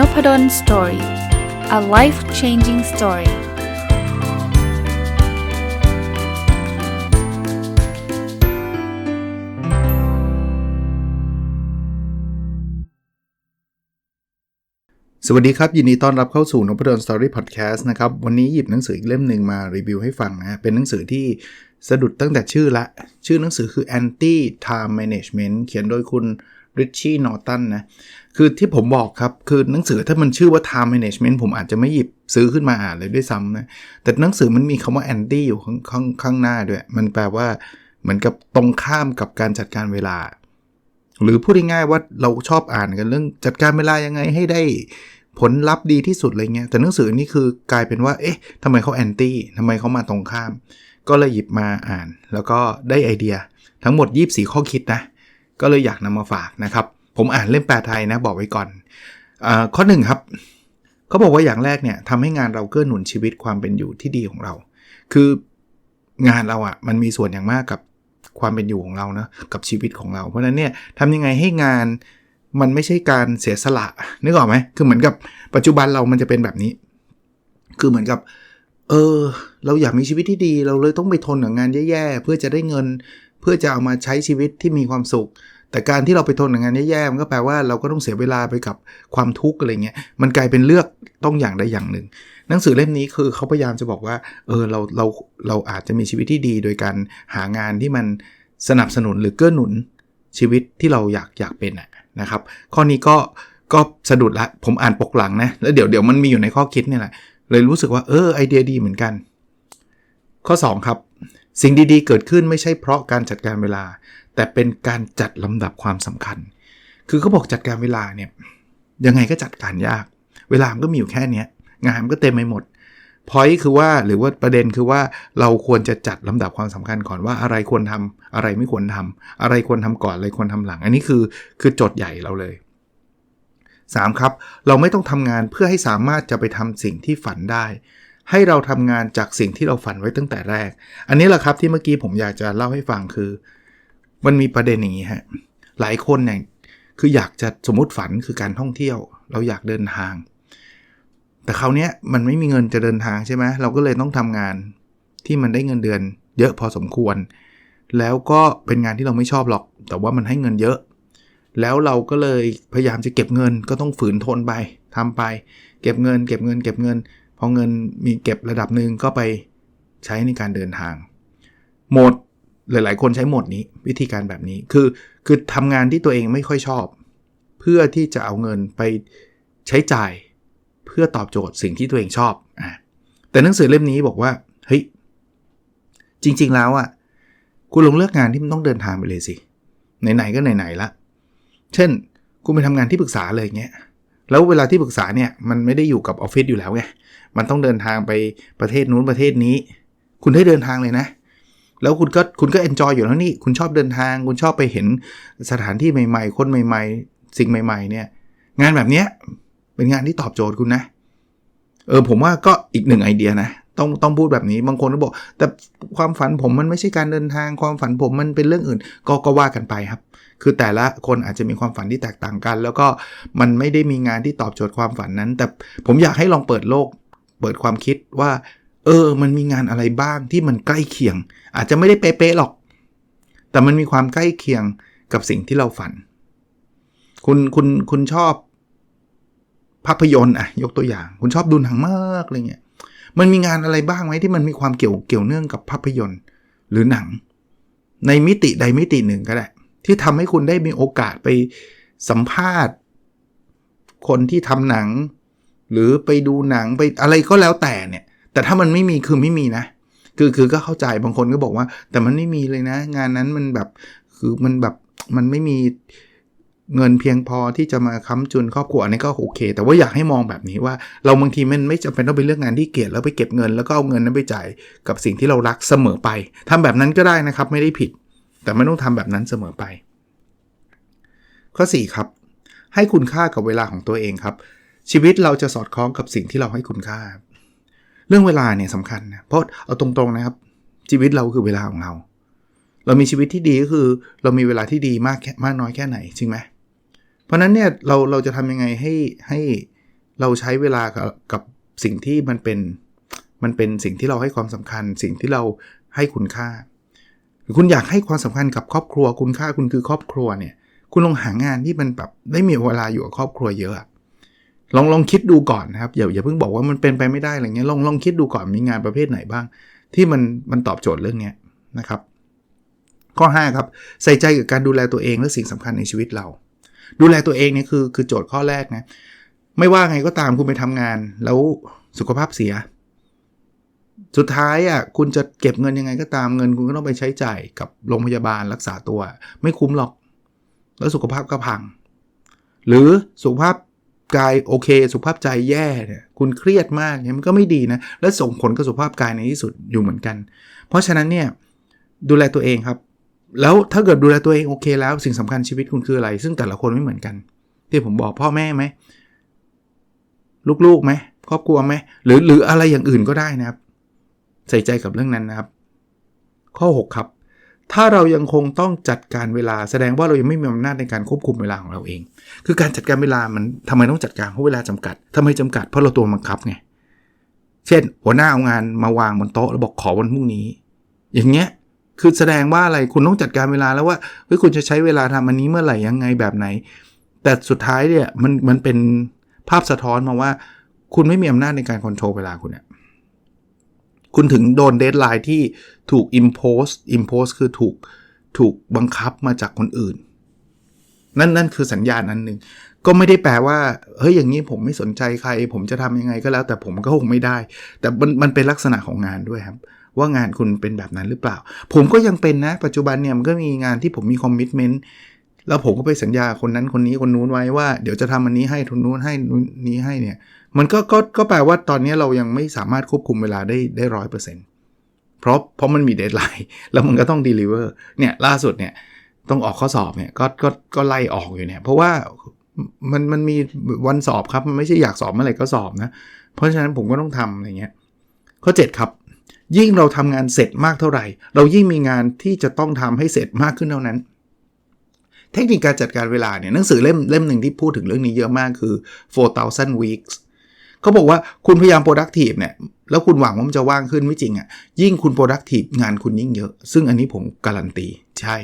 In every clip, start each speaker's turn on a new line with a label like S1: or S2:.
S1: n o p ด d o สตอรี่ a life changing story สวัสดีครับ ยินดีต้อนรับเข้าสู่นพดลสตอรี่พอดแคสต์นะครับ วันนี้หยิบหนังสืออีกเล่มหนึ่งมารีวิวให้ฟังนะเป็นหนังสือที่สะดุดตั้งแต่ชื่อละ ชื่อหนังสือคือ Anti Time Management เขียนโดยคุณริชชี่นอร์ตันนะ คือที่ผมบอกครับ คือหนังสือถ้ามันชื่อว่า time management ผมอาจจะไม่หยิบซื้อขึ้นมาอ่านเลยด้วยซ้ำนะ แต่หนังสือมันมีคำว่า anti อยู่ข้างข้างข้างหน้าด้วย มันแปลว่าเหมือนกับตรงข้ามกับการจัดการเวลา หรือพูดง่ายๆว่าเราชอบอ่านกันเรื่องจัดการเวลายังไงให้ได้ผลลัพธ์ดีที่สุดอะไรเงี้ย แต่หนังสือนี้คือกลายเป็นว่า เอ๊ะทำไมเขาแอนตี้ทำไมเขามาตรงข้าม ก็เลยหยิบมาอ่าน แล้วก็ได้ไอเดียทั้งหมด 24 ข้อคิดนะ ก็เลยอยากนำมาฝากนะครับ ผมอ่านเล่มแปลไทยนะบอกไว้ก่อนอข้อหนึ่งครับเขาบอกว่าอย่างแรกเนี่ยทำให้งานเราเกื้อหนุนชีวิตความเป็นอยู่ที่ดีของเรา คืองานเราอะ่ะมันมีส่วนอย่างมากกับความเป็นอยู่ของเรานะกับชีวิตของเรา เพราะนั้นเนี่ยทำยังไงให้งานมันไม่ใช่การเสียสละนึกออกไหมคือเหมือนกับปัจจุบันเรามันจะเป็นแบบนี้ คือเหมือนกับ เออ เราอยากมีชีวิตที่ดี เราเลยต้องไปทนกับงานแย่ๆเพื่อจะได้เงิน เพื่อจะเอามาใช้ชีวิตที่มีความสุข แต่การที่เราไปทนกับงานแย่ๆมันก็แปลว่าเราก็ต้องเสียเวลาไปกับความทุกข์อะไรเงี้ยมันกลายเป็นเลือกต้องอย่างใดอย่างหนึ่ง หนังสือเล่มนี้คือเขาพยายามจะบอกว่าเออเราเราเราอาจจะมีชีวิตที่ดี โดยการหางานที่มันสนับสนุนหรือเกื้อหนุนชีวิตที่เราอยากอยากเป็นนะครับ ข้อนี้ก็ก็สะดุดละผมอ่านปกหลังนะแล้วเดี๋ยวเดี๋ยวมันมีอยู่ในข้อคิดนี่แหละเลยรู้สึกว่าเออไอเดียดีเหมือนกัน ข้อ 2 ครับ สิ่งดีๆ เกิดขึ้นไม่ใช่เพราะการจัดการเวลา แต่เป็นการจัดลำดับความสำคัญ คือเขาบอกจัดการเวลาเนี่ยยังไงก็จัดการยาก เวลามันก็มีอยู่แค่นี้งานมันก็เต็มไปหมดพอยคือว่าหรือว่าประเด็นคือว่าเราควรจะจัดลำดับความสำคัญก่อนว่าอะไรควรทำอะไรไม่ควรทำอะไรควรทำก่อนอะไรควรทำหลัง อันนี้คือคือโจทย์ใหญ่เราเลย 3. ครับ เราไม่ต้องทำงานเพื่อให้สามารถจะไปทำสิ่งที่ฝันได้ ให้เราทำงานจากสิ่งที่เราฝันไว้ตั้งแต่แรก อันนี้แหละครับที่เมื่อกี้ผมอยากจะเล่าให้ฟังคือ มันมีประเด็นอย่างนี้ฮะ หลายคนเนี่ยคืออยากจะสมมติฝันคือการท่องเที่ยว เราอยากเดินทาง แต่คราวนี้มันไม่มีเงินจะเดินทางใช่ไหมเราก็เลยต้องทำงานที่มันได้เงินเดือนเยอะพอสมควร แล้วก็เป็นงานที่เราไม่ชอบหรอก แต่ว่ามันให้เงินเยอะ แล้วเราก็เลยพยายามจะเก็บเงินก็ต้องฝืนทนไปทำไป เก็บเงิน เก็บเงิน เก็บเงิน พอเงินมีเก็บระดับหนึ่งก็ไปใช้ในการเดินทาง หมด หลาย ๆ คนใช้หมดนี้วิธีการแบบนี้คือคือทำงานที่ตัวเองไม่ค่อยชอบ เพื่อที่จะเอาเงินไปใช้จ่ายเพื่อตอบโจทย์สิ่งที่ตัวเองชอบอะแต่หนังสือเล่มนี้บอกว่าเฮ้ยจริง ๆ แล้วอะคุณลงเลือกงานที่มันต้องเดินทางไปเลยสิไหนๆก็ไหนๆละ เช่นคุณไปทำงานที่ปรึกษาเลยเงี้ยแล้วเวลาที่ปรึกษาเนี่ยมันไม่ได้อยู่กับออฟฟิศอยู่แล้วไงมันต้องเดินทางไปประเทศนู้นประเทศนี้ คุณได้เดินทางเลยนะ แล้วคุณก็คุณก็เอนจอยอยู่แล้วนี่ คุณชอบเดินทาง คุณชอบไปเห็นสถานที่ใหม่ๆ คนใหม่ๆ สิ่งใหม่ ๆ เนี่ย งานแบบเนี้ยเป็นงานที่ตอบโจทย์คุณนะ เออผมว่าก็อีกหนึ่งไอเดียนะ ต้องต้องพูดแบบนี้ บางคนก็บอก แต่ความฝันผมมันไม่ใช่การเดินทาง ความฝันผมมันเป็นเรื่องอื่น ก็ก็ว่ากันไปครับ คือแต่ละคนอาจจะมีความฝันที่แตกต่างกัน แล้วก็มันไม่ได้มีงานที่ตอบโจทย์ความฝันนั้น แต่ผมอยากให้ลองเปิดโลก เปิดความคิดว่า เออ มันมีงานอะไรบ้างที่มันใกล้เคียง อาจจะไม่ได้เป๊ะๆหรอก แต่มันมีความใกล้เคียงกับสิ่งที่เราฝัน คุณคุณคุณชอบภาพยนตร์อะยกตัวอย่าง คุณชอบดูหนังมากอะไรเงี้ยมันมีงานอะไรบ้างไหมที่มันมีความเกี่ยวเกี่ยวเนื่องกับภาพยนตร์ หรือหนัง ในมิติใดมิติหนึ่งก็ได้ ที่ทำให้คุณได้มีโอกาสไปสัมภาษณ์ คนที่ทำหนัง หรือไปดูหนังไปอะไรก็แล้วแต่เนี่ย แต่ถ้ามันไม่มีคือไม่มีนะ คือคือก็เข้าใจบางคนก็บอกว่า แต่มันไม่มีเลยนะ งานนั้นมันแบบคือมันแบบมันไม่มีเงินเพียงพอที่จะมาค้ำจุนครอบครัวอันนี้ก็โอเค แต่ว่าอยากให้มองแบบนี้ว่า เราบางทีมันไม่จำเป็นต้องไปเลือกงานที่เกลียดแล้วไปเก็บเงินแล้วก็เอาเงินนั้นไปจ่ายกับสิ่งที่เรารักเสมอไปทำแบบนั้นก็ได้นะครับไม่ได้ผิด แต่ไม่ต้องทำแบบนั้นเสมอไป ข้อ 4 ครับ ให้คุณค่ากับเวลาของตัวเองครับ ชีวิตเราจะสอดคล้องกับสิ่งที่เราให้คุณค่า เรื่องเวลาเนี่ยสำคัญนะเพราะเอาตรงๆนะครับ ชีวิตเราคือเวลาของเรา เรามีชีวิตที่ดีก็คือ เรามีเวลาที่ดีมากแค่มากน้อยแค่ไหนจริงไหมเพราะนั้นเนี่ยเราเราจะทำยังไงให้ให้เราใช้เวลากับกับสิ่งที่มันเป็นมันเป็นสิ่งที่เราให้ความสำคัญ สิ่งที่เราให้คุณค่าหรือคุณอยากให้ความสำคัญกับครอบครัว คุณค่าคุณคือครอบครัวเนี่ย คุณลองหางานที่มันแบบได้มีเวลาอยู่กับครอบครัวเยอะ ลองลองคิดดูก่อนนะครับอย่าอย่าเพิ่งบอกว่ามันเป็นไปไม่ได้อะไรเงี้ยลองลองคิดดูก่อนมีงานประเภทไหนบ้าง ที่มันมันตอบโจทย์เรื่องนี้นะครับ ข้อ 5 ครับ ใส่ใจกับการดูแลตัวเองและสิ่งสำคัญในชีวิตเรา ดูแลตัวเองเนี่ยคือคือโจทย์ข้อแรกนะไม่ว่าไงก็ตามคุณไปทำงาน แล้วสุขภาพเสีย สุดท้ายอะคุณจะเก็บเงินยังไงก็ตามเงินคุณก็ต้องไปใช้จ่ายกับโรงพยาบาลรักษาตัว ไม่คุ้มหรอก แล้วสุขภาพก็พัง หรือสุขภาพ กายโอเค สุขภาพใจแย่เนี่ยคุณเครียดมากเนี่ยมันก็ไม่ดีนะ และส่งผลกับสุขภาพกายในที่สุดอยู่เหมือนกัน เพราะฉะนั้นเนี่ยดูแลตัวเองครับ แล้วถ้าเกิดดูแลตัวเองโอเคแล้วสิ่งสำคัญชีวิตคุณคืออะไร ซึ่งแต่ละคนไม่เหมือนกัน ที่ผมบอกพ่อแม่ไหมลูกๆไหมครอบครัวไหมหรือหรืออะไรอย่างอื่นก็ได้นะครับ ใส่ใจกับเรื่องนั้นนะครับ ข้อ 6 ครับ ถ้าเรายังคงต้องจัดการเวลาแสดงว่าเรายังไม่มีอำนาจในการควบคุมเวลาของเราเอง คือการจัดการเวลามันทำไมต้องจัดการเพราะเวลาจำกัดทำไมจำกัดเพราะเราตัวบังคับไงเช่น หัวหน้าเอางานมาวางบนโต๊ะแล้วบอกขอวันพรุ่งนี้ อย่างเงี้ยคือแสดงว่าอะไรคุณต้องจัดการเวลาแล้วว่าเฮ้ยคุณจะใช้เวลาทำอันนี้เมื่อไหร่ยังไงแบบไหน แต่สุดท้ายเนี่ยมันมันเป็นภาพสะท้อนมาว่า คุณไม่มีอำนาจในการคอนโทรลเวลาคุณเนี่ย คุณถึงโดนเดทไลน์ที่ถูก impose impose คือถูกถูกบังคับมาจากคนอื่น นั่นนั่นคือสัญญาณนั้นหนึ่งก็ไม่ได้แปลว่าเฮ้ยอย่างนี้ผมไม่สนใจใคร ผมจะทำยังไงก็แล้ว แต่ผมก็คงไม่ได้ แต่มันมันเป็นลักษณะของงานด้วยครับ ว่างานคุณเป็นแบบนั้นหรือเปล่า ผมก็ยังเป็นนะ ปัจจุบันเนี่ยมันก็มีงานที่ผมมีคอมมิชเมนต์แล้วผมก็ไปสัญญาคนนั้นคนนี้คนนู้นไว้ว่า เดี๋ยวจะทำอันนี้ให้ทุนนู้นให้นี้ให้เนี่ย มันก็ก็ก็แปลว่าตอนนี้เรายังไม่สามารถควบคุมเวลาได้ได้ร้อยเปอร์เซ็นต์เพราะเพราะมันมีเดทไลน์แล้วมันก็ต้องดีลิเวอร์เนี่ยล่าสุดเนี่ยต้องออกข้อสอบเนี่ยก็ก็ก็ไล่ออกอยู่เนี่ยเพราะว่ามันมันมีวันสอบครับ มันไม่ใช่อยากสอบเมื่อไหร่ก็สอบนะ เพราะฉะนั้นผมก็ต้องทำอะไรเงี้ยข้อ 7 ครับ ยิ่งเราทำงานเสร็จมากเท่าไหร่ เรายิ่งมีงานที่จะต้องทำให้เสร็จมากขึ้นเท่านั้น เทคนิคการจัดการเวลาเนี่ยหนังสือเล่มเล่มหนึ่งที่พูดถึงเรื่องนี้เยอะมากคือ 4,000 weeks เขาบอกว่าคุณพยายาม productive เนี่ยแล้วคุณหวังว่ามันจะว่างขึ้นไม่จริงอะ่ะยิ่งคุณ productive งานคุณยิ่งเยอะ ซึ่งอันนี้ผมการันตีใช่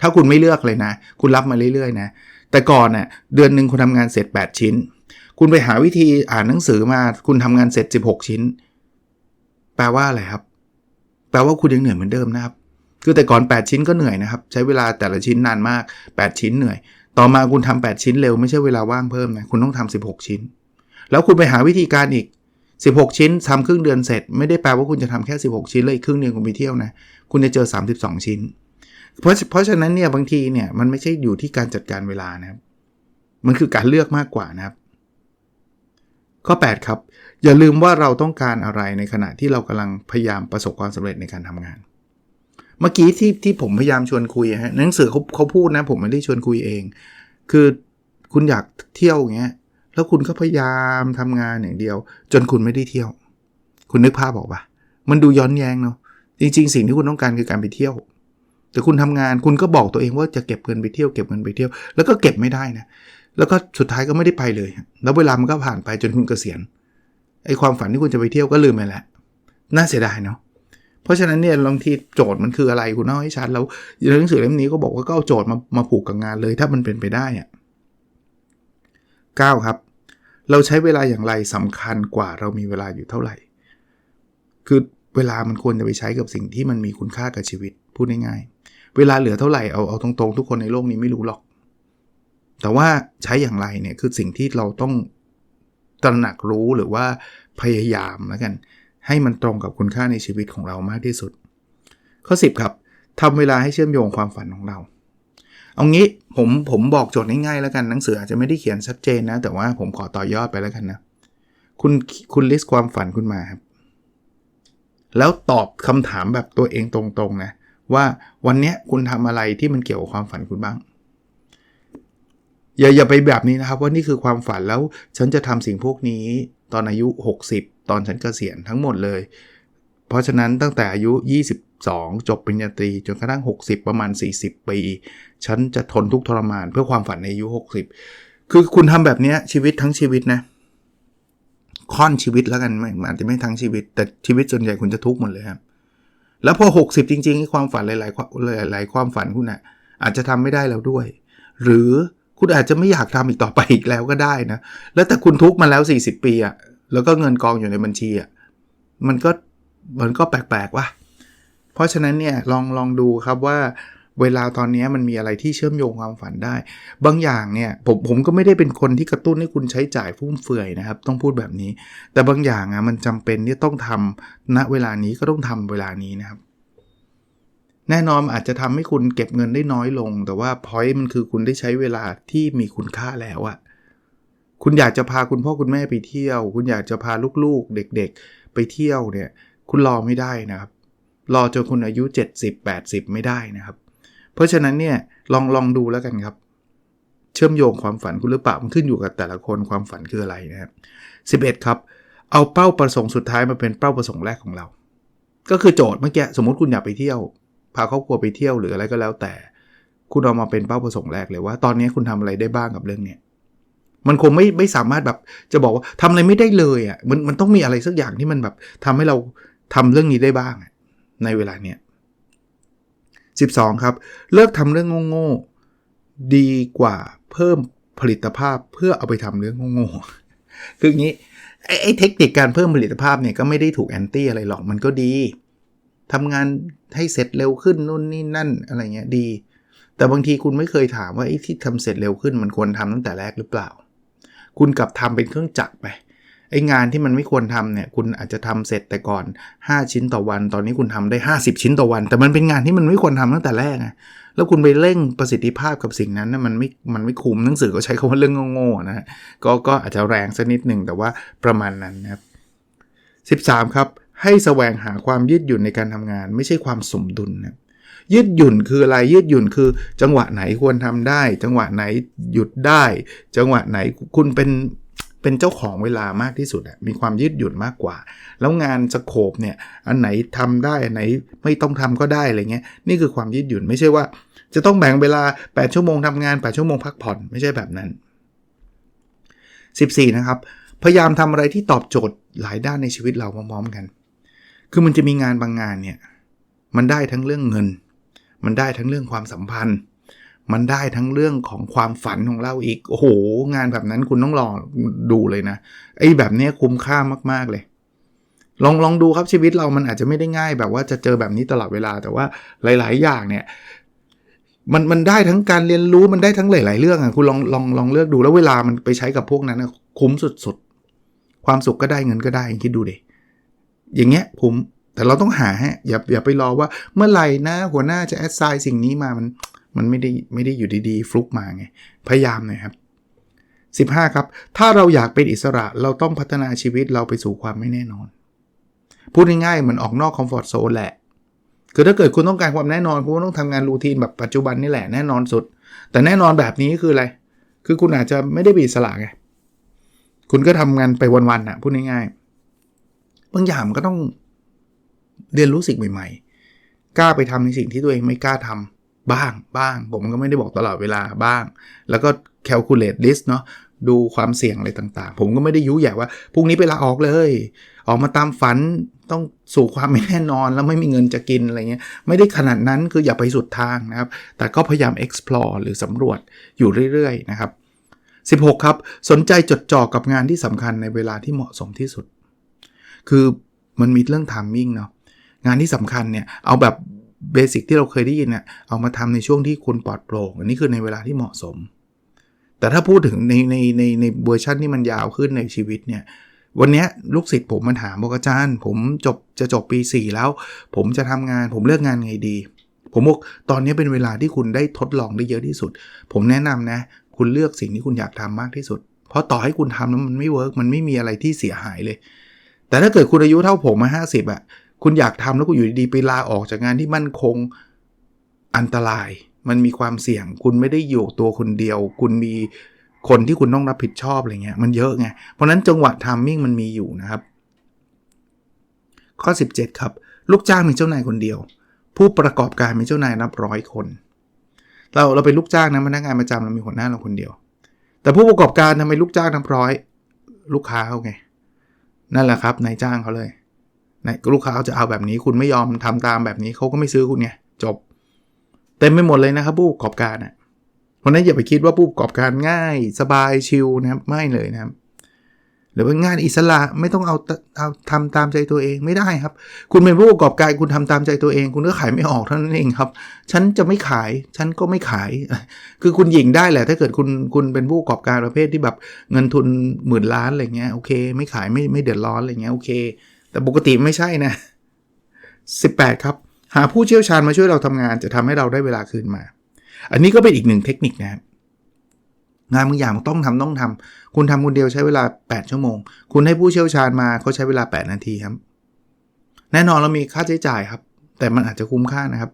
S1: ถ้าคุณไม่เลือกเลยนะ คุณรับมาเรื่อยๆนะแต่ก่อนเน่ยเดือนหนึ่งคุณทำงานเสร็จ 8 ชิ้น คุณไปหาวิธีอ่านหนังสือมาคุณทำงานเสร็จ 16 ชิ้น แปลว่าอะไรครับ แปลว่าคุณยังเหนื่อยเหมือนเดิมนะครับคือแต่ก่อน 8 ชิ้นก็เหนื่อยนะครับ ใช้เวลาแต่ละชิ้นนานมาก 8 ชิ้นเหนื่อย ต่อมาคุณทำ8ชิ้นเร็วไม่ใช่เวลาว่างเพิ่มนะคุณต้องทำ16 ชิ้น แล้วคุณไปหาวิธีการอีก 16 ชิ้นทำครึ่งเดือนเสร็จ ไม่ได้แปลว่าคุณจะทำแค่ 16 ชิ้นเลยอีกครึ่งเดือนคุณไปเที่ยวนะ คุณจะเจอ 32 ชิ้น เพราะเพราะฉะนั้นเนี่ยบางทีเนี่ยมันไม่ใช่อยู่ที่การจัดการเวลานะครับ มันคือการเลือกมากกว่านะครับ ข้อ 8 ครับ อย่าลืมว่าเราต้องการอะไรในขณะที่เรากำลังพยายามประสบความสำเร็จในการทำงาน เมื่อกี้ที่ที่ผมพยายามชวนคุยฮะหนังสือเขาเขาพูดนะ ผมไม่ได้ชวนคุยเอง คือคุณอยากเที่ยวอย่างเงี้ย แล้วคุณก็พยายามทำงานอย่างเดียว จนคุณไม่ได้เที่ยว คุณนึกภาพบอกปะมันดูย้อนแย้งเนาะจริง ๆ สิ่งที่คุณต้องการคือการไปเที่ยว แต่คุณทำงานคุณก็บอกตัวเองว่าจะเก็บเงินไปเที่ยวเก็บเงินไปเที่ยว แล้วก็เก็บไม่ได้นะแล้วก็สุดท้ายก็ไม่ได้ไปเลย แล้วเวลามันก็ผ่านไปจนคุณเกษียณไอความฝันที่คุณจะไปเที่ยวก็ลืมไปแล้วน่าเสียดายเนาะเพราะฉะนั้นเนี่ยบางทีโจทย์มันคืออะไรคุณเอาให้ชัดแล้วหนังสือเล่มนี้ก็บอกว่าก็เอาโจทย์มามาผูกกับงานเลย ถ้ามันเป็นไปได้อะ9ครับ เราใช้เวลาอย่างไรสำคัญกว่าเรามีเวลาอยู่เท่าไหร่ คือเวลามันควรจะไปใช้กับสิ่งที่มันมีคุณค่ากับชีวิตพูดง่ายๆ เวลาเหลือเท่าไหร่เอาเอาตรงๆ ทุกคนในโลกนี้ไม่รู้หรอก แต่ว่าใช้อย่างไรเนี่ยคือสิ่งที่เราต้องตระหนักรู้หรือว่าพยายามแล้วกัน ให้มันตรงกับคุณค่าในชีวิตของเรามากที่สุด ข้อ 10 ครับทำเวลาให้เชื่อมโยงความฝันของเรา เอางี้ผมผมบอกโจทย์ง่ายๆแล้วกันหนังสืออาจจะไม่ได้เขียนชัดเจนนะ แต่ว่าผมขอต่อยอดไปแล้วกันนะ คุณคุณลิสต์ความฝันคุณมาครับ แล้วตอบคำถามแบบตัวเองตรงๆนะ ว่าวันนี้คุณทำอะไรที่มันเกี่ยวกับความฝันคุณบ้าง อย่าอย่าไปแบบนี้นะครับ ว่านี่คือความฝันแล้วฉันจะทำสิ่งพวกนี้ตอนอายุ 60 ตอนฉันเกษียณทั้งหมดเลย เพราะฉะนั้นตั้งแต่อายุ 22 จบปริญญาตรีจนกระทั่ง 60 ประมาณ 40 ปี ฉันจะทนทุกทรมานเพื่อความฝันในอายุ 60 คือคุณทำแบบนี้ชีวิตทั้งชีวิตนะค่อนชีวิตแล้วกันไม่อาจจะไม่ทั้งชีวิต แต่ชีวิตส่วนใหญ่คุณจะทุกข์หมดเลยครับแล้วพอ 60 จริงๆความฝันหลายๆหลายๆความฝันคุณอะอาจจะทำไม่ได้แล้วด้วย หรือคุณอาจจะไม่อยากทำอีกต่อไปอีกแล้วก็ได้นะ แล้วแต่คุณทุกข์มาแล้ว 40 ปีอะแล้วก็เงินกองอยู่ในบัญชีอะมันก็ มันก็แปลกๆว่ะ เพราะฉะนั้นเนี่ยลองลองดูครับว่าเวลาตอนนี้มันมีอะไรที่เชื่อมโยงความฝันได้ บางอย่างเนี่ยผมผมก็ไม่ได้เป็นคนที่กระตุ้นให้คุณใช้จ่ายฟุ่มเฟือยนะครับ ต้องพูดแบบนี้ แต่บางอย่างอะมันจำเป็นที่ต้องทำณเวลานี้ก็ต้องทำเวลานี้นะครับ แน่นอนอาจจะทำให้คุณเก็บเงินได้น้อยลง แต่ว่าพอยต์มันคือคุณได้ใช้เวลาที่มีคุณค่าแล้วอะคุณอยากจะพาคุณพ่อคุณแม่ไปเที่ยว คุณอยากจะพาลูกๆ เด็กๆ ไปเที่ยวเนี่ย คุณรอไม่ได้นะครับ รอจนคุณอายุ 70 80 ไม่ได้นะครับ เพราะฉะนั้นเนี่ยลองลองดูแล้วกันครับ เชื่อมโยงความฝันคุณหรือเปล่ามันขึ้นอยู่กับแต่ละคนความฝันคืออะไรนะครับ 11 ครับ เอาเป้าประสงค์สุดท้ายมาเป็นเป้าประสงค์แรกของเรา ก็คือโจทย์เมื่อกี้สมมติคุณอยากไปเที่ยว พาครอบครัวไปเที่ยวหรืออะไรก็แล้วแต่ คุณเอามาเป็นเป้าประสงค์แรกเลยว่า ตอนนี้คุณทำอะไรได้บ้างกับเรื่องเนี้ยมันคงไม่ไม่สามารถแบบจะบอกว่าทำอะไรไม่ได้เลยอะ่ะมันมันต้องมีอะไรสักอย่างที่มันแบบทำให้เรา ทำเรื่องนี้ได้บ้างในเวลาเนี้ย12 ครับ เลิกทำเรื่องโง่ๆดีกว่าเพิ่มผลิตภาพเพื่อเอาไปทำเรื่องโง่ๆคืออย่างนี้ไอ้ไอ้เทคนิคการเพิ่มผลิตภาพเนี่ยก็ไม่ได้ถูกแอนตี้อะไรหรอกมันก็ดีทำงานให้เสร็จเร็วขึ้นนู่นนี่นั่นอะไรเงี้ยดี แต่บางทีคุณไม่เคยถามว่าไอ้ที่ทำเสร็จเร็วขึ้นมันควรทำตั้งแต่แรกหรือเปล่า คุณกลับทำเป็นเครื่องจักรไป ไอ้งานที่มันไม่ควรทำเนี่ยคุณอาจจะทำเสร็จแต่ก่อน 5 ชิ้นต่อวัน ตอนนี้คุณทำได้ 50 ชิ้นต่อวัน แต่มันเป็นงานที่มันไม่ควรทำตั้งแต่แรกไงแล้วคุณไปเร่งประสิทธิภาพกับสิ่งนั้นนะมันไม่มันไม่คุ้มหนังสือก็ใช้คาว่าเรื่องโง่ๆนะก็ก็อาจจะแรงสักนิดหนึ่งแต่ว่าประมาณนั้นนะครับ13 ครับ ให้แสวงหาความยืดหยุ่นในการทำงาน ไม่ใช่ความสมดุลนะยืดหยุ่นคืออะไรยืดหยุ่นคือ จังหวะไหนควรทำได้ จังหวะไหนหยุดได้ จังหวะไหนคุณเป็น เป็นเจ้าของเวลามากที่สุดมีความยืดหยุ่นมากกว่า แล้วงานสโคปเนี่ยอันไหนทำได้อันไหนไม่ต้องทำก็ได้อะไรเงี้ยนี่คือความยืดหยุ่นไม่ใช่ว่า จะต้องแบ่งเวลา 8 ชั่วโมงทำงาน 8 ชั่วโมงพักผ่อนไม่ใช่แบบนั้น 14 นะครับ พยายามทำอะไรที่ตอบโจทย์หลายด้านในชีวิตเราพร้อมๆกัน คือมันจะมีงานบางงานเนี่ยมันได้ทั้งเรื่องเงิน มันได้ทั้งเรื่องความสัมพันธ์ มันได้ทั้งเรื่องของความฝันของเราอีก โอ้โห งานแบบนั้นคุณต้องลองดูเลยนะ ไอ้แบบนี้คุ้มค่ามาก ๆ เลย ลองลองดูครับชีวิตเรามันอาจจะไม่ได้ง่ายแบบว่าจะเจอแบบนี้ตลอดเวลา แต่ว่าหลาย ๆ อย่างเนี่ย มันมันได้ทั้งการเรียนรู้มันได้ทั้งหลาย ๆ เรื่องอะคุณลองลองลองเลือกดูแล้วเวลามันไปใช้กับพวกนั้นนะคุ้มสุด ๆ ความสุขก็ได้เงินก็ได้คิดดูดิอย่างเงี้ยคุ้มแต่เราต้องหาฮะอย่าอย่าไปรอว่าเมื่อไหร่นะหัวหน้าจะแอดไซน์สิ่งนี้มามัน มันไม่ได้ไม่ได้อยู่ดีๆ ฟลุกมาไง พยายามนะครับ 15 ครับ ถ้าเราอยากเป็นอิสระเราต้องพัฒนาชีวิตเราไปสู่ความไม่แน่นอน พูดง่ายๆเหมือนออกนอกคอมฟอร์ทโซนแหละ คือถ้าเกิดคุณต้องการความแน่นอน คุณต้องทำงานรูทีนแบบปัจจุบันนี่แหละแน่นอนสุด แต่แน่นอนแบบนี้คืออะไร คือคุณอาจจะไม่ได้เป็นอิสระไง คุณก็ทำงานไปวันๆน่ะพูดง่ายๆ บางอย่างก็ต้องเรียนรู้สิ่งใหม่ ๆ กล้าไปทำในสิ่งที่ตัวเองไม่กล้าทำ บ้างบ้าง ผมก็ไม่ได้บอกตลอดเวลาบ้าง แล้วก็ calculate list เนาะดูความเสี่ยงอะไรต่างๆ ผมก็ไม่ได้ยุแย่ว่าพรุ่งนี้ไปลาออกเลย ออกมาตามฝันต้องสู่ความไม่แน่นอนแล้วไม่มีเงินจะกินอะไรเงี้ยไม่ได้ขนาดนั้นคืออย่าไปสุดทางนะครับ แต่ก็พยายาม explore หรือสำรวจอยู่เรื่อยๆนะครับ 16 ครับ สนใจจดจ่อกับงานที่สำคัญในเวลาที่เหมาะสมที่สุด คือมันมีเรื่อง timing เนาะงานที่สำคัญเนี่ยเอาแบบ เบสิกที่เราเคยได้ยินเนี่ยเอามาทำในช่วงที่คุณปลอดโปร่ง อันนี้คือในเวลาที่เหมาะสม แต่ถ้าพูดถึงในในในในเวอร์ชันที่มันยาวขึ้นในชีวิตเนี่ยวันนี้ลูกศิษย์ผมมาถามบอกอาจารย์ ผมจบจะจบปี 4 แล้ว ผมจะทำงาน ผมเลือกงานไงดี ผมบอกตอนนี้เป็นเวลาที่คุณได้ทดลองได้เยอะที่สุด ผมแนะนำนะ คุณเลือกสิ่งที่คุณอยากทำมากที่สุด เพราะต่อให้คุณทำแล้วมันไม่เวิร์กมันไม่มีอะไรที่เสียหายเลย แต่ถ้าเกิดคุณอายุเท่าผมมา 50อะ คุณอยากทำแล้วคุณอยู่ดีๆไปลาออกจากงานที่มั่นคงอันตราย มันมีความเสี่ยง คุณไม่ได้อยู่ตัวคนเดียว คุณมีคนที่คุณต้องรับผิดชอบอะไรเงี้ยมันเยอะไง เพราะนั้นจังหวะทามมิ่งมันมีอยู่นะครับ ข้อ 17 ครับ ลูกจ้างมีเจ้านายคนเดียว ผู้ประกอบการมีเจ้านายนับร้อยคน เราเราเป็นลูกจ้างนะพนักงานประจำเรามีหัวหน้าเราคนเดียว แต่ผู้ประกอบการทำไมลูกจ้างนับร้อย ลูกค้าเขาไงนั่นแหละครับนายจ้างเขาเลย นายลูกค้าเขาจะเอาแบบนี้คุณไม่ยอมทำตามแบบนี้เขาก็ไม่ซื้อคุณไงจบ เต็มไปหมดเลยนะครับผู้ประกอบการอะเพราะนั้นอย่าไปคิดว่าผู้ประกอบการง่ายสบายชิลนะครับไม่เลยนะครับหรือว่างานอิสระไม่ต้องเอาเอาทำตามใจตัวเองไม่ได้ครับ คุณเป็นผู้ประกอบการคุณทำตามใจตัวเอง คุณก็ขายไม่ออกเท่านั้นเองครับ ฉันจะไม่ขายฉันก็ไม่ขาย คือคุณหยิงได้แหละถ้าเกิดคุณคุณเป็นผู้ประกอบการประเภทที่แบบเงินทุนหมื่นล้านอะไรเงี้ยโอเค ไม่ขายไม่ไม่เดือดร้อนอะไรเงี้ยโอเค แต่ปกติไม่ใช่นะ 18 ครับ หาผู้เชี่ยวชาญมาช่วยเราทำงานจะทำให้เราได้เวลาคืนมา อันนี้ก็เป็นอีกหนึ่งเทคนิคนะครับงานบางอย่างต้องทำต้องทำคุณทำคนเดียวใช้เวลา 8 ชั่วโมง คุณให้ผู้เชี่ยวชาญมาเขาใช้เวลา 8 นาทีครับ แน่นอนเรามีค่าใช้จ่ายครับ แต่มันอาจจะคุ้มค่านะครับ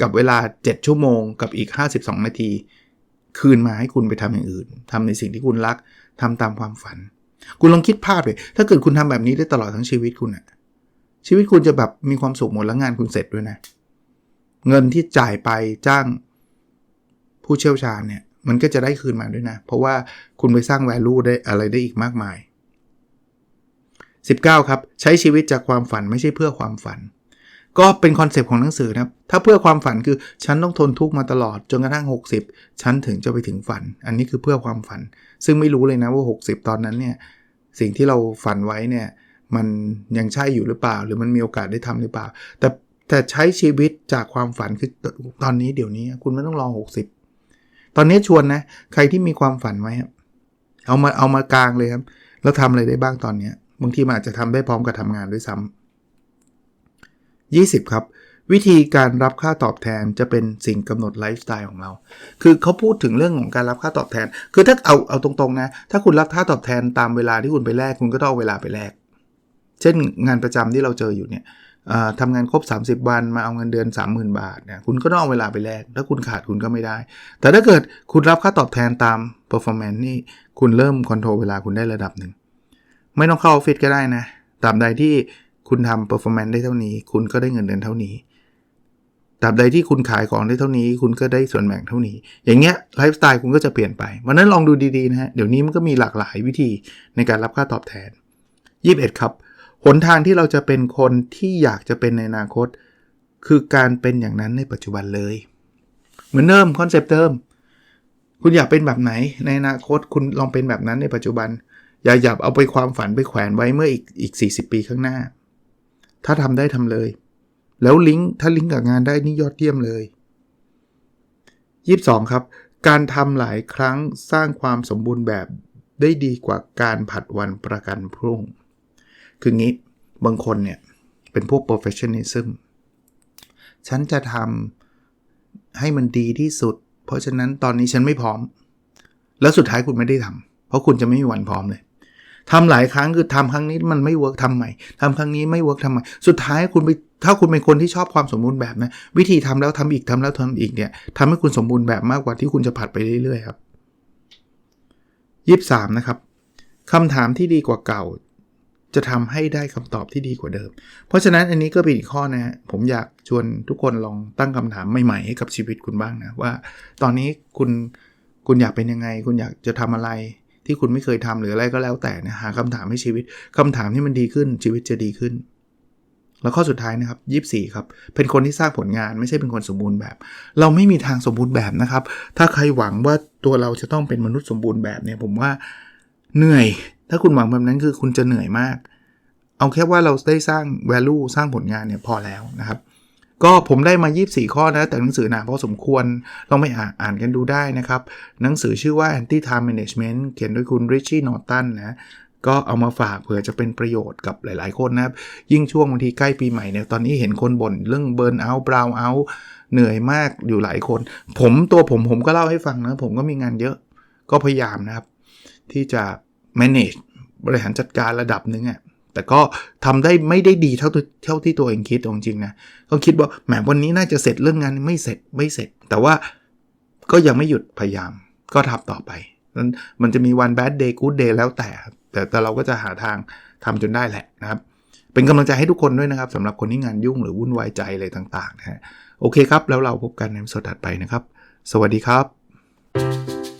S1: กับเวลา 7 ชั่วโมง กับอีก 52 นาที คืนมาให้คุณไปทำอย่างอื่นทำในสิ่งที่คุณรักทำตามความฝัน คุณลองคิดภาพเลยถ้าเกิดคุณทำแบบนี้ได้ตลอดทั้งชีวิตคุณอะชีวิตคุณจะแบบมีความสุขหมดแล้วงานคุณเสร็จด้วยนะ เงินที่จ่ายไปจ้างผู้เชี่ยวชาญเนี่ยมันก็จะได้คืนมาด้วยนะ เพราะว่าคุณไปสร้าง value ได้อะไรได้อีกมากมาย 19 ครับ ใช้ชีวิตจากความฝันไม่ใช่เพื่อความฝัน ก็เป็นคอนเซปต์ของหนังสือนะครับ ถ้าเพื่อความฝันคือฉันต้องทนทุกข์มาตลอดจนกระทั่ง 60 ฉันถึงจะไปถึงฝัน อันนี้คือเพื่อความฝัน ซึ่งไม่รู้เลยนะว่า 60 ตอนนั้นเนี่ยสิ่งที่เราฝันไว้เนี่ยมันยังใช่อยู่หรือเปล่า หรือมันมีโอกาสได้ทำหรือเปล่า แต่แต่ใช้ชีวิตจากความฝันคือตอนนี้เดี๋ยวนี้คุณไม่ต้องรอ 60 ตอนนี้ชวนนะใครที่มีความฝันไว้เอามาเอามากลางเลยครับแล้วทำอะไรได้บ้างตอนนี้บางทีมันอาจจะทำได้พร้อมกับทำงานด้วยซ้ำ 20 ครับ วิธีการรับค่าตอบแทนจะเป็นสิ่งกำหนดไลฟ์สไตล์ของเรา คือเขาพูดถึงเรื่องของการรับค่าตอบแทน คือถ้าเอาเอาตรงๆนะ ถ้าคุณรับค่าตอบแทนตามเวลาที่คุณไปแลกคุณก็ต้องเอาเวลาไปแลก เช่นงานประจำที่เราเจออยู่เนี่ยทำงานครบ 30 วันมาเอาเงินเดือน 30,000 บาทเนี่ยคุณก็ต้องเอาเวลาไปแลกถ้าคุณขาดคุณก็ไม่ได้ แต่ถ้าเกิดคุณรับค่าตอบแทนตาม performance นี่คุณเริ่มคอนโทรลเวลาคุณได้ระดับหนึ่งไม่ต้องเข้าออฟฟิศก็ได้นะตาบใดที่ คุณทำ performance ได้เท่านี้ คุณก็ได้เงินเดือนเท่านี้ตราบใดที่คุณขายของได้เท่านี้ คุณก็ได้ส่วนแบ่งเท่านี้ อย่างเงี้ยไลฟ์สไตล์คุณก็จะเปลี่ยนไปวันนั้นลองดูดีๆนะฮะ เดี๋ยวนี้มันก็มีหลากหลายวิธีในการรับค่าตอบแทน 21 ครับหนทางที่เราจะเป็นคนที่อยากจะเป็นในอนาคต คือการเป็นอย่างนั้นในปัจจุบันเลย เหมือนเดิมคอนเซปต์เดิม คุณอยากเป็นแบบไหนในอนาคตคุณลองเป็นแบบนั้นในปัจจุบัน อย่าหยับเอาไปความฝันไปแขวนไว้เมื่ออีกอีก 40 ปีข้างหน้า ถ้าทำได้ทำเลย แล้วลิงก์ถ้าลิงก์กับงานได้นี่ยอดเยี่ยมเลย 22 ครับ การทำหลายครั้งสร้างความสมบูรณ์แบบได้ดีกว่าการผัดวันประกันพรุ่ง คืองี้บางคนเนี่ย เป็นพวก perfectionism ฉันจะทำให้มันดีที่สุด เพราะฉะนั้นตอนนี้ฉันไม่พร้อม แล้วสุดท้ายคุณไม่ได้ทำเพราะคุณจะไม่มีวันพร้อมเลย ทำหลายครั้งคือทำครั้งนี้มันไม่เวิร์กทำใหม่ทำครั้งนี้ไม่เวิร์กทำใหม่สุดท้ายคุณไปถ้าคุณเป็นคนที่ชอบความสมบูรณ์แบบนะวิธีทำแล้วทำอีกทำแล้วทำอีกเนี่ยทำให้คุณสมบูรณ์แบบมากกว่าที่คุณจะผัดไปเรื่อยๆครับยีบสามนะครับคำถามที่ดีกว่าเก่า จะทำให้ได้คำตอบที่ดีกว่าเดิม เพราะฉะนั้นอันนี้ก็เป็นอีกข้อนะฮะผมอยากชวนทุกคนลองตั้งคำถามใหม่ๆให้กับชีวิตคุณบ้างนะว่า ตอนนี้คุณคุณอยากเป็นยังไง คุณอยากจะทำอะไร ที่คุณไม่เคยทำหรืออะไรก็แล้วแต่นะหาคำถามให้ชีวิตคำถามที่มันดีขึ้นชีวิตจะดีขึ้น แล้วข้อสุดท้ายนะครับยีสี่ครับเป็นคนที่สร้างผลงานไม่ใช่เป็นคนสมบูรณ์แบบ เราไม่มีทางสมบูรณ์แบบนะครับ ถ้าใครหวังว่าตัวเราจะต้องเป็นมนุษย์สมบูรณ์แบบเนี่ยผมว่าเหนื่อย ถ้าคุณหวังแบบนั้นคือคุณจะเหนื่อยมาก เอาแค่ว่าเราได้สร้าง value สร้างผลงานเนี่ยพอแล้วนะครับ ก็ผมได้มา 24 ข้อนะแต่หนังสือหนาพอสมควรลองไปอ่านอ่านกันดูได้นะครับ หนังสือชื่อว่า anti time management เขียนโดยคุณริชชี่นอร์ตันนะก็เอามาฝากเผื่อจะเป็นประโยชน์กับหลาย ๆ คนนะครับ ยิ่งช่วงบางทีใกล้ปีใหม่เนี่ยตอนนี้เห็นคนบ่นเรื่องเบิร์นเอาท์บราวน์เอาท์เหนื่อยมากอยู่หลายคน ผมตัวผมผมก็เล่าให้ฟังนะผมก็มีงานเยอะก็พยายามนะครับ ที่จะ manage บริหารจัดการระดับหนึ่งอะ่ะ แต่ก็ทำได้ไม่ได้ดีเท่าเท่าที่ตัวเองคิดจริงๆนะก็คิดว่าแหมวันนี้น่าจะเสร็จเรื่องงานไม่เสร็จไม่เสร็จ แต่ว่าก็ยังไม่หยุดพยายามก็ทำต่อไปนั้นมันจะมีวัน bad day good day แล้วแต่ แต่แต่เราก็จะหาทางทำจนได้แหละนะครับ เป็นกำลังใจให้ทุกคนด้วยนะครับสำหรับคนที่งานยุ่งหรือวุ่นวายใจอะไรต่างๆนะฮะโอเคครับ แล้วเราพบกันในสดถัดไปนะครับ สวัสดีครับ